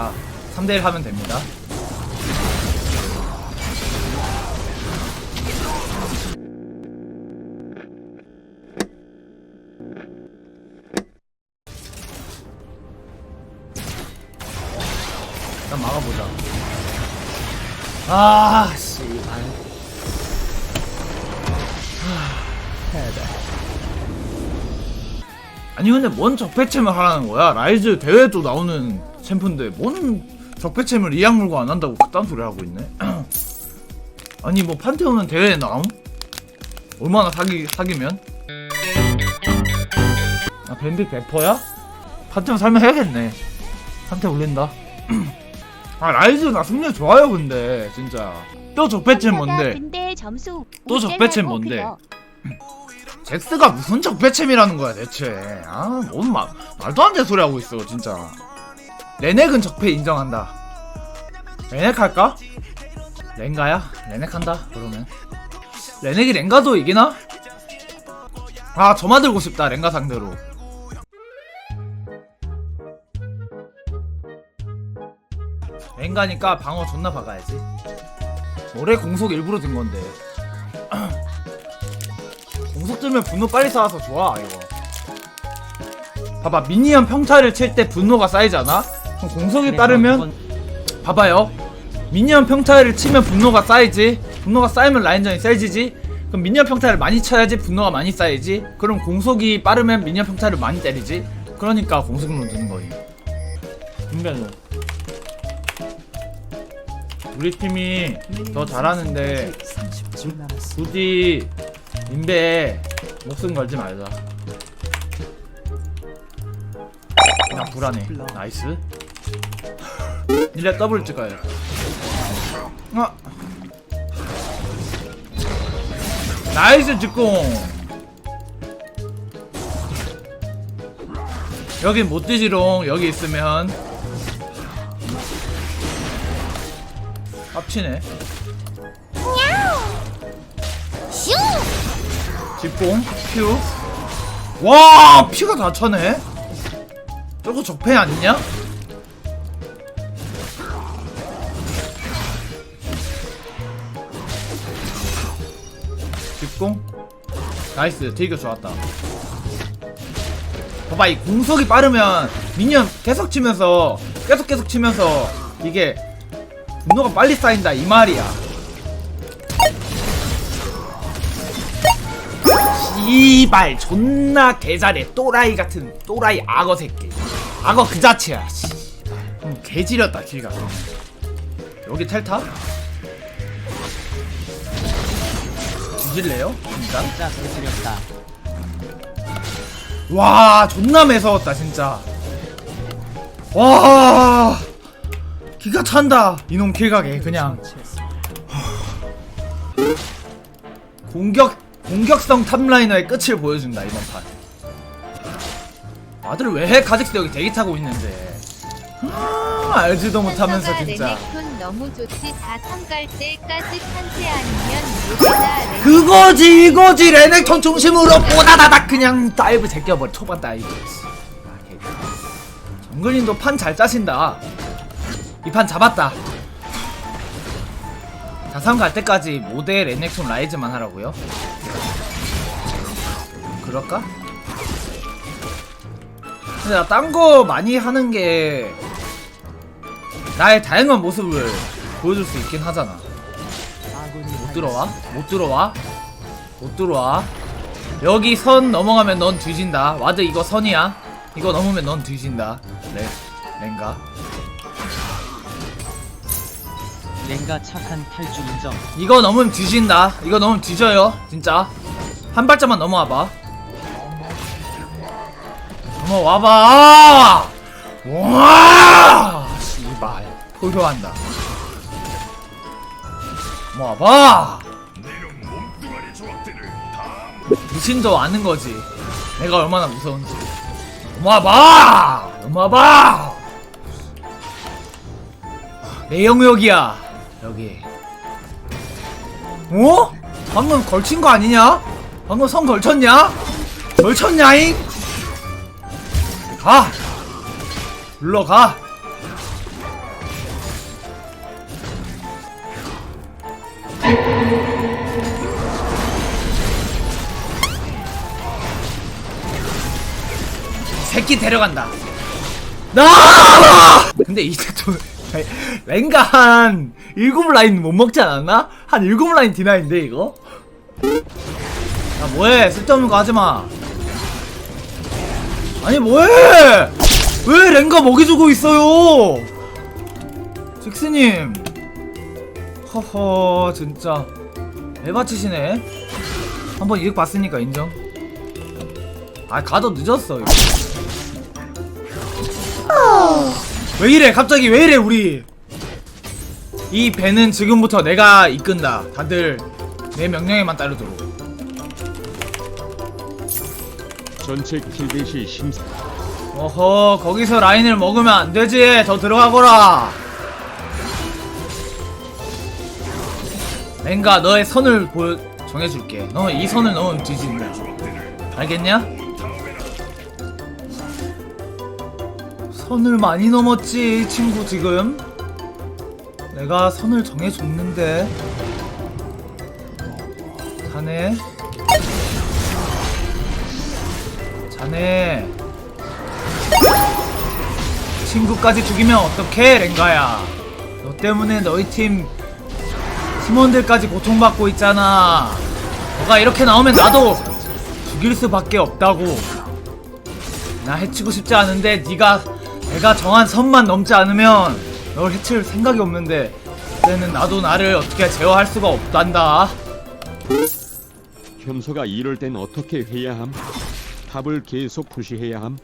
다 3대1 하면 됩니다. 일단 막아보자. 아, 씨발. 아니 근데 뭔 적폐챔을 하라는 거야? 라이즈 대회도 나오는 챔프인데 뭔 적폐챔을 이악 물고 안 한다고 그딴 소리 하고 있네. 아니 뭐 판테온은 대회에 나옴? 얼마나 사기 사기면? 아 밴드 100%야? 판테온 살면 해야겠네. 판테 올린다. 아 라이즈 나 승리 좋아요 근데 진짜. 또 적폐챔 뭔데? 또 적배챔 뭔데? 잭스가 무슨 적배챔이라는 거야 대체 아뭔 말, 말도 안 되는 소리 하고 있어 진짜 레넥은 적폐 인정한다. 레넥 할까? 랭가야? 레넥 한다 그러면. 레넥이 랭가도 이기나? 아 점화 들고 싶다 랭가 상대로. 랭가니까 방어 존나 박아야지. 올해 공속 일부러 든 건데. 공속 들면 분노 빨리 쌓아서 좋아 이거 봐봐 미니언 평타를 칠 때 분노가 쌓이잖아 그럼 공속이 빠르면 봐봐요. 미니언 평타를 치면 분노가 쌓이지? 분노가 쌓이면 라인전이 세지지? 그럼 미니언 평타를 많이 쳐야지 분노가 많이 쌓이지? 그럼 공속이 빠르면 미니언 평타를 많이 때리지? 그러니까 공속으로 드는 거임 분별로 우리 팀이 더 잘하는데 굳이 인베에 목숨 걸지 말자. 나 불안해. 나이스. 니네 더블 찍어요. 아. 나이스 직공. 여긴 못 뛰지롱. 여기 있으면 합치네. 슈! 집공 큐. 와 피가 다 차네. 저거 적폐 아니냐? 나이스 되게 좋았다. 봐봐 이 공속이 빠르면 미니언 계속 치면서 계속 계속 치면서 이게 분노가 빨리 쌓인다 이 말이야. 씨발 존나 개잘해 또라이 같은 또라이 악어 새끼 악어 그 자체야 씨. 음, 개지렸다 길가 여기 텔타? 뒤질래요? 진짜? 진짜 개지렸다. 와 존나 매서웠다 진짜 와 기가 찬다 이놈 길가게 그냥 공격 공격성 탑라이너의 끝을 보여준다 이번 판. 아들 왜해 가직스 여기 대기 타고 있는데. 아, 알지도 못하면서 진짜. 레넥톤 너무 좋지 다 성갈 때까지 판세 아니면 레넥 그거지 이거지 레넥톤 중심으로 뽀다다닥 그냥 다이브 제껴버려 초반 다이브. 아, 개- 정글님도 판 잘 짜신다. 이 판 잡았다. 자산 갈 때까지 모델 레넥톤 라이즈만 하라고요? 그럴까? 근데 나 딴 거 많이 하는 게 나의 다양한 모습을 보여줄 수 있긴 하잖아. 못 들어와? 못 들어와? 못 들어와? 여기 선 넘어가면 넌 뒤진다. 와드 이거 선이야. 이거 넘으면 넌 뒤진다. 네, 랭가. 랭가 착한 탈주 인정. 이거 넘으면 뒤진다. 이거 넘으면 뒤져요. 진짜. 한 발짝만 넘어와봐. 넘어와봐! 와! 씨발. 포효한다. 넘어와봐! 미친도 아는 거지. 내가 얼마나 무서운지. 넘어와봐! 넘어와봐! 내 영역이야. 여기. 어? 방금 걸친 거 아니냐? 방금 선 걸쳤냐? 걸쳤냐잉? 가! 물러가! 새끼 데려간다. 나! 근데 이제 또 랭가 한 일곱 라인 못 먹지 않았나? 한 일곱 라인 디나인데 이거? 야 뭐해 쓸데없는 거 하지마 아니 뭐해 왜 랭가 먹이 주고 있어요 잭스님 허허 진짜 에바치시네 한번 이득 봤으니까 인정 아 가도 늦었어 이거. 왜 이래? 갑자기 왜 이래 우리? 이 배는 지금부터 내가 이끈다. 다들 내 명령에만 따르도록. 전체 킬댓이 심사. 어허 거기서 라인을 먹으면 안 되지. 더 들어가거라. 랭가 너의 선을 보여 정해줄게. 너 이 선을 넘으면 뒤진다. 알겠냐? 선을 많이 넘었지 친구 지금. 내가 선을 정해줬는데. 자네. 자네. 친구까지 죽이면 어떡해 랭가야. 너 때문에 너희 팀 팀원들까지 고통받고 있잖아. 너가 이렇게 나오면 나도 죽일 수밖에 없다고. 나 해치고 싶지 않은데 네가 내가 정한 선만 넘지 않으면 널 해칠 생각이 없는데 그때는 나도 나를 어떻게 제어할 수가 없단다. 현소가 이럴 땐 어떻게 해야 함? 탑을 계속 푸시해야 함?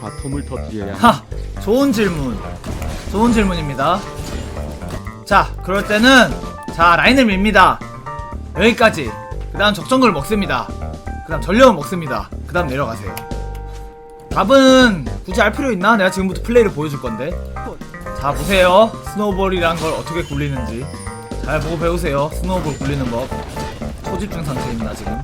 바텀을 터뜨려야 함? 하 좋은 질문. 좋은 질문입니다. 자 그럴 때는 자 라인을 밉니다. 여기까지. 그 다음 적정글 먹습니다. 그 다음 전력을 먹습니다. 그 다음 내려가세요 답은 굳이 알 필요 있나? 내가 지금부터 플레이를 보여줄 건데 자 보세요 스노우볼이란 걸 어떻게 굴리는지 잘 보고 배우세요 스노우볼 굴리는 법 초집중 상태입니다 지금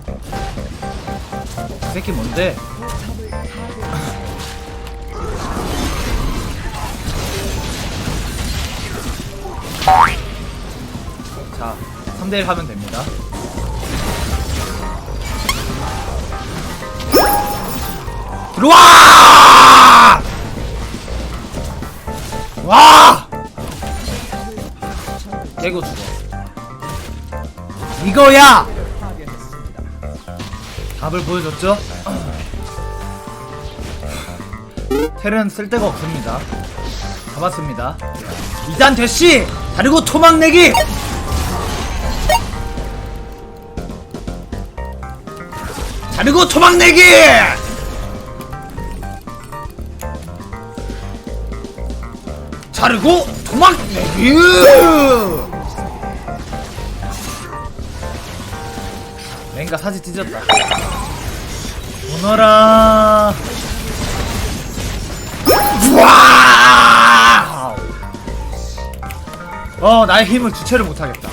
이 새끼 뭔데? 자, 3대1 하면 됩니다. 들어와! 와! 깨고 죽어. 이거야! 답을 보여줬죠? 텔은 쓸데가 없습니다. 잡았습니다. 2단 대시! 다르고 토막 내기! 자르고 토막 내기! 자르고 토막 내기! 랭가 사지 찢었다. 오너라. 우와! 어, 나의 힘을 주체를 못하겠다.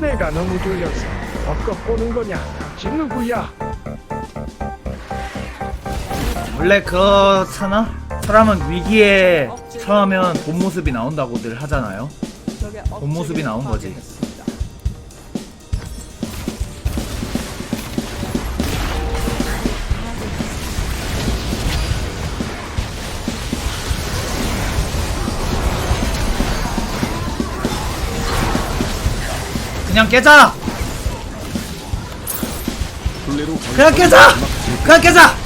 내가 너무 졸려서 벚꽃 보는 거냐? 당신 누구야? 원래 그렇잖아? 사람은 위기에 처하면 본 모습이 나온다고들 하잖아요. 본 모습이 나온 거지. 그냥 깨자! 그냥 깨자! 그냥 깨자!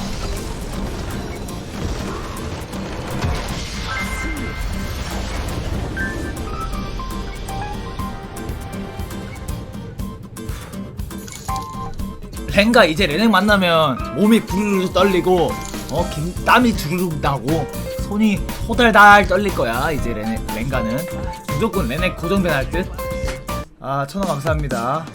랭가 이제 레넥 만나면 몸이 부르르 떨리고 어 긴, 땀이 주르륵 나고 손이 호달달 떨릴 거야 이제 레넥 랭가는 무조건 레넥 고정된 할 듯. 아 천원 감사합니다.